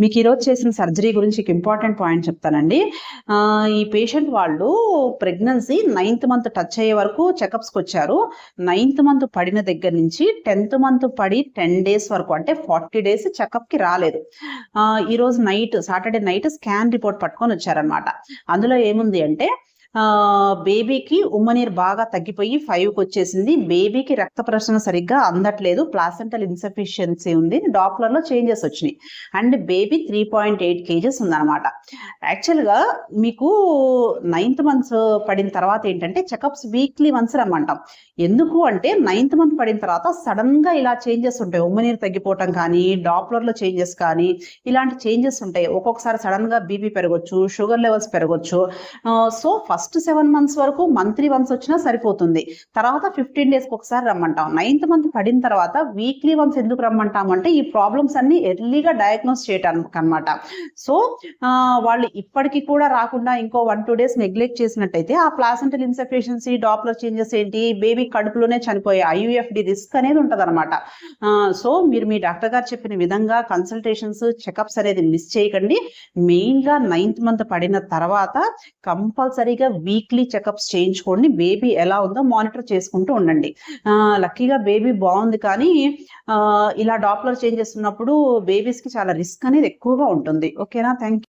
మీకు ఈరోజు చేసిన సర్జరీ గురించి ఇంపార్టెంట్ పాయింట్ చెప్తానండి. ఈ పేషెంట్ వాళ్ళు ప్రెగ్నెన్సీ నైన్త్ మంత్ టచ్ అయ్యే వరకు చెకప్స్కి వచ్చారు. నైన్త్ మంత్ పడిన దగ్గర నుంచి టెన్త్ మంత్ పడి టెన్ డేస్ వరకు అంటే ఫార్టీ డేస్ చెకప్కి రాలేదు. ఈరోజు night Saturday night scan report పట్టుకొని వచ్చారనమాట అందులో ఏముంది అంటే బేబీకి ఉమ్మనీరు బాగా తగ్గిపోయి ఫైవ్కి వచ్చేసింది. బేబీకి రక్త ప్రసరణ సరిగ్గా అందట్లేదు. ప్లాసెంటల్ ఇన్సఫిషియన్సీ ఉంది. డాప్లర్లో చేంజెస్ వచ్చినాయి. And baby three point eight kgs ఉందన్నమాట. యాక్చువల్గా మీకు నైన్త్ మంత్స్ పడిన తర్వాత ఏంటంటే చెకప్స్ వీక్లీ వన్స్ రమ్మంటాం ఎందుకు అంటే నైన్త్ మంత్ పడిన తర్వాత సడన్గా ఇలా చేంజెస్ ఉంటాయి. ఉమ్మనీరు తగ్గిపోవటం కానీ డాప్లర్లో చేంజెస్ కానీ ఇలాంటి చేంజెస్ ఉంటాయి. ఒక్కొక్కసారి సడన్గా బీపీ పెరగొచ్చు sugar levels పెరగొచ్చు. So first first seven months వరకు మంత్లీ వన్స్ వచ్చినా సరిపోతుంది. తర్వాత ఫిఫ్టీన్ డేస్కి ఒకసారి రమ్మంటాం. నైన్త్ మంత్ పడిన తర్వాత వీక్లీ వన్స్ ఎందుకు రమ్మంటాం అంటే ఈ ప్రాబ్లమ్స్ అన్ని ఎర్లీగా డయాగ్నోస్ చేయడానికి అనమాట సో వాళ్ళు ఇప్పటికీ కూడా రాకుండా ఇంకో వన్ టూ డేస్ నెగ్లెక్ట్ చేసినట్టయితే ఆ ప్లాసెంటల్ ఇన్సఫిషియన్సీ డాప్లర్ చేంజెస్ ఏంటి బేబీ కడుపులోనే చనిపోయే ఐయుఎఫ్డి రిస్క్ అనేది ఉంటుంది అనమాట సో మీరు మీ డాక్టర్ గారు చెప్పిన విధంగా కన్సల్టేషన్స్ చెకప్స్ అనేది మిస్ చేయకండి. మెయిన్గా నైన్త్ మంత్ పడిన తర్వాత కంపల్సరీగా వీక్లీ చెకప్స్ చేయించుకోండి. బేబీ ఎలా ఉందో మానిటర్ చేసుకుంటూ ఉండండి. లక్కీగా బేబీ బాగుంది కానీ ఇలా డాప్లర్ చేంజ్ చేస్తున్నప్పుడు బేబీస్కి చాలా రిస్క్ అనేది ఎక్కువగా ఉంటుంది. ఓకేనా థ్యాంక్